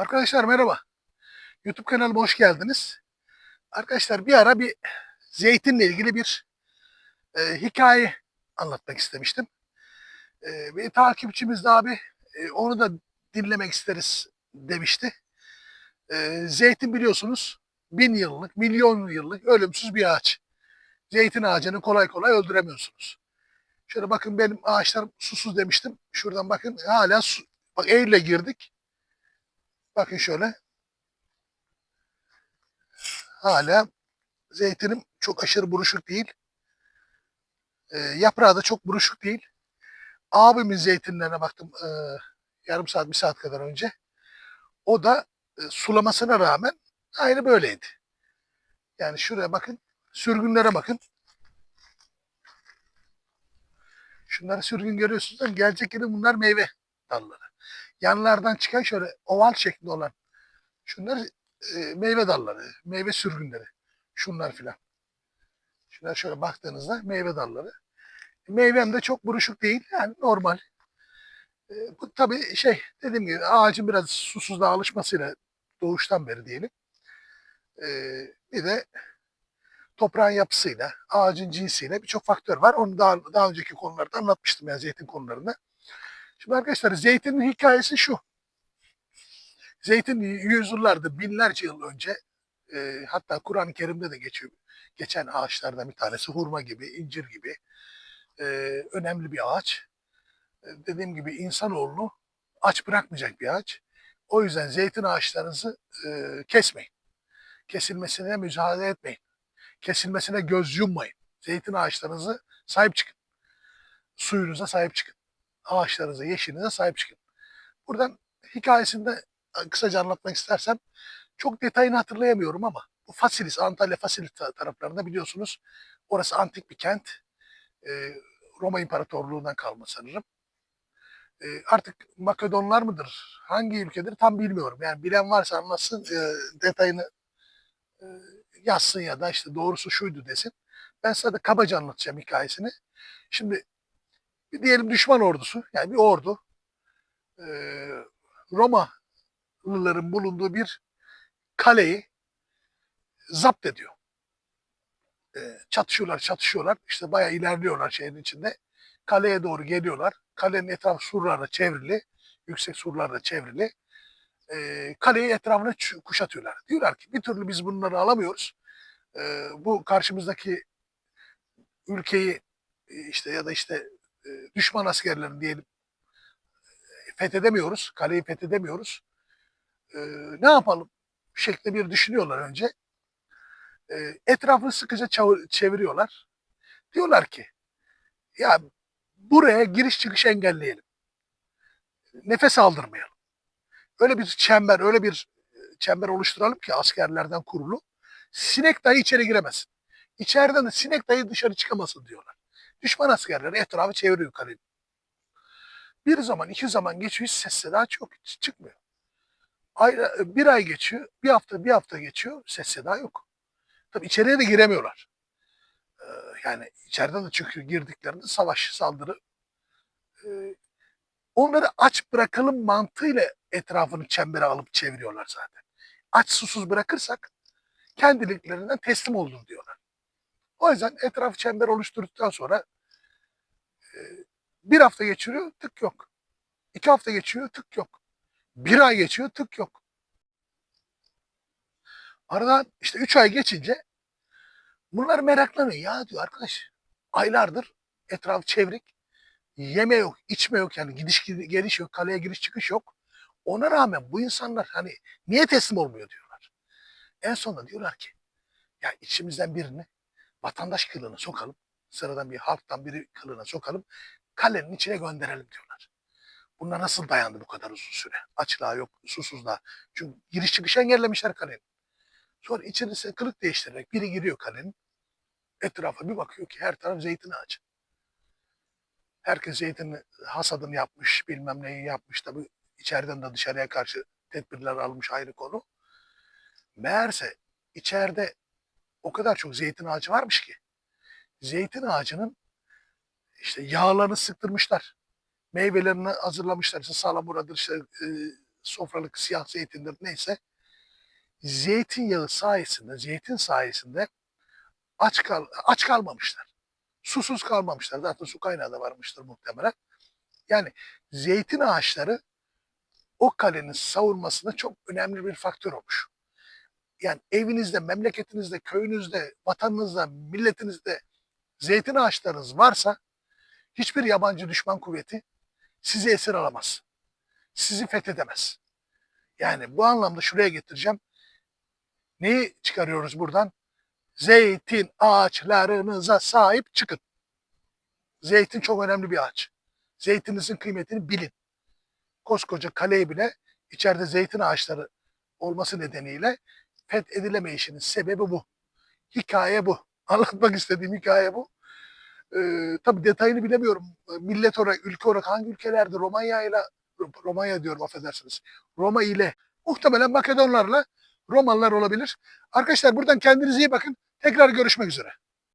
Arkadaşlar merhaba. YouTube kanalıma hoş geldiniz. Arkadaşlar bir ara bir zeytinle ilgili bir e, hikaye anlatmak istemiştim. E, bir takipçimiz de abi e, onu da dinlemek isteriz demişti. E, zeytin biliyorsunuz bin yıllık, milyon yıllık ölümsüz bir ağaç. Zeytin ağacını kolay kolay öldüremiyorsunuz. Şöyle bakın benim ağaçlarım susuz demiştim. Şuradan bakın hala su. Bak Eylül'e girdik. Bakın şöyle. Hala zeytinim çok aşırı buruşuk değil. Ee, yaprağı da çok buruşuk değil. Abimin zeytinlerine baktım e, yarım saat, bir saat kadar önce. O da e, sulamasına rağmen aynı böyleydi. Yani şuraya bakın, sürgünlere bakın. Şunları sürgün görüyorsunuz. Gelecek yine bunlar meyve dalları. Yanlardan çıkan şöyle oval şeklinde olan şunlar e, meyve dalları, meyve sürgünleri. Şunlar filan. Şunlar şöyle baktığınızda meyve dalları. Meyvem de çok buruşuk değil. Yani normal. E, bu tabii şey dediğim gibi ağacın biraz susuzluğa alışmasıyla doğuştan beri diyelim. E, bir de toprağın yapısıyla, ağacın cinsiyle birçok faktör var. Onu daha, daha önceki konularda anlatmıştım yani zeytin konularında. Şimdi arkadaşlar zeytinin hikayesi şu. Zeytin yüzyıllardır, binlerce yıl önce e, hatta Kur'an-ı Kerim'de de geçiyor. Geçen ağaçlardan bir tanesi hurma gibi, incir gibi e, önemli bir ağaç. E, dediğim gibi insanoğlunu aç bırakmayacak bir ağaç. O yüzden zeytin ağaçlarınızı e, kesmeyin. Kesilmesine mücadele etmeyin. Kesilmesine göz yummayın. Zeytin ağaçlarınızı sahip çıkın. Suyunuza sahip çıkın ağaçlarınıza, yeşilinize sahip çıkın. Buradan hikayesinde kısaca anlatmak istersem çok detayını hatırlayamıyorum ama bu Fasilis, Antalya Fasilis taraflarında biliyorsunuz orası antik bir kent. Ee, Roma İmparatorluğu'ndan kalma sanırım. Ee, artık Makedonlar mıdır? Hangi ülkedir tam bilmiyorum. Yani bilen varsa anlatsın e, detayını e, yazsın ya da işte doğrusu şuydu desin. Ben size de kabaca anlatacağım hikayesini. Şimdi bir diyelim düşman ordusu yani bir ordu e, Romalıların bulunduğu bir kaleyi zapt ediyor. E, çatışıyorlar çatışıyorlar işte bayağı ilerliyorlar şehrin içinde. Kaleye doğru geliyorlar. Kalenin etrafı surlarla çevrili. Yüksek surlarla çevrili. E, kaleyi etrafına kuşatıyorlar. Diyorlar ki bir türlü biz bunları alamıyoruz. E, bu karşımızdaki ülkeyi işte ya da işte düşman askerlerini diyelim fethedemiyoruz, kaleyi fethedemiyoruz. E, ne yapalım şeklinde bir düşünüyorlar önce. E, etrafını sıkıca çeviriyorlar. Diyorlar ki ya buraya giriş çıkış engelleyelim. Nefes aldırmayalım. Öyle bir çember, öyle bir çember oluşturalım ki askerlerden kurulu. Sinek dahi içeri giremesin. İçeriden de sinek dahi dışarı çıkamasın diyorlar. Düşman askerleri etrafı çeviriyor kalenin. Bir zaman, iki zaman geçiyor, hiç ses seda hiç çıkmıyor. Ay, bir ay geçiyor, bir hafta, bir hafta geçiyor, ses seda yok. Tabi içeriye de giremiyorlar. Ee, yani içeriden de çünkü girdiklerinde savaş, saldırı. Ee, onları aç bırakalım mantığıyla etrafını çembere alıp çeviriyorlar zaten. Aç susuz bırakırsak kendiliklerinden teslim olur diyorlar. O yüzden etraf çember oluşturduktan sonra e, bir hafta geçiriyor tık yok. İki hafta geçiyor tık yok. Bir ay geçiyor tık yok. Aradan işte üç ay geçince bunlar meraklanıyor. Ya diyor arkadaş aylardır etraf çevrik. Yeme yok, içme yok yani gidiş geliş yok, kaleye giriş çıkış yok. Ona rağmen bu insanlar hani niye teslim olmuyor diyorlar. En sonunda diyorlar ki ya içimizden birini vatandaş kılığına sokalım. Sıradan bir halktan biri kılığına sokalım. Kalenin içine gönderelim diyorlar. Bunlar nasıl dayandı bu kadar uzun süre? Açlığa yok, susuzluğa. Çünkü giriş çıkış engellemişler kalenin. Sonra içerisine kılık değiştirerek biri giriyor kalenin. Etrafa bir bakıyor ki her taraf zeytin ağacı. Herkes zeytin hasadını yapmış, bilmem neyi yapmış. Tabi içeriden de dışarıya karşı tedbirler almış ayrı konu. Meğerse içeride o kadar çok zeytin ağacı varmış ki. Zeytin ağacının işte yağlarını sıktırmışlar. Meyvelerini hazırlamışlar. İşte salamuradır, işte, e, sofralık siyah zeytindir neyse zeytinyağı sayesinde, zeytin sayesinde aç, kal aç kalmamışlar. Susuz kalmamışlar. Zaten su kaynağı da varmıştır muhtemelen. Yani zeytin ağaçları o kalenin savunmasında çok önemli bir faktör olmuş. Yani evinizde, memleketinizde, köyünüzde, vatanınızda, milletinizde zeytin ağaçlarınız varsa hiçbir yabancı düşman kuvveti sizi esir alamaz. Sizi fethedemez. Yani bu anlamda şuraya getireceğim. Neyi çıkarıyoruz buradan? Zeytin ağaçlarınıza sahip çıkın. Zeytin çok önemli bir ağaç. Zeytininizin kıymetini bilin. Koskoca kaleyi bile içeride zeytin ağaçları olması nedeniyle fethedilemeyişinin sebebi bu. Hikaye bu. Anlatmak istediğim hikaye bu. Ee, tabii detayını bilemiyorum. Millet olarak, ülke olarak hangi ülkelerde Romanya ile Romanya diyorum affedersiniz. Roma ile muhtemelen Makedonlarla Romalılar olabilir. Arkadaşlar buradan kendinize iyi bakın. Tekrar görüşmek üzere.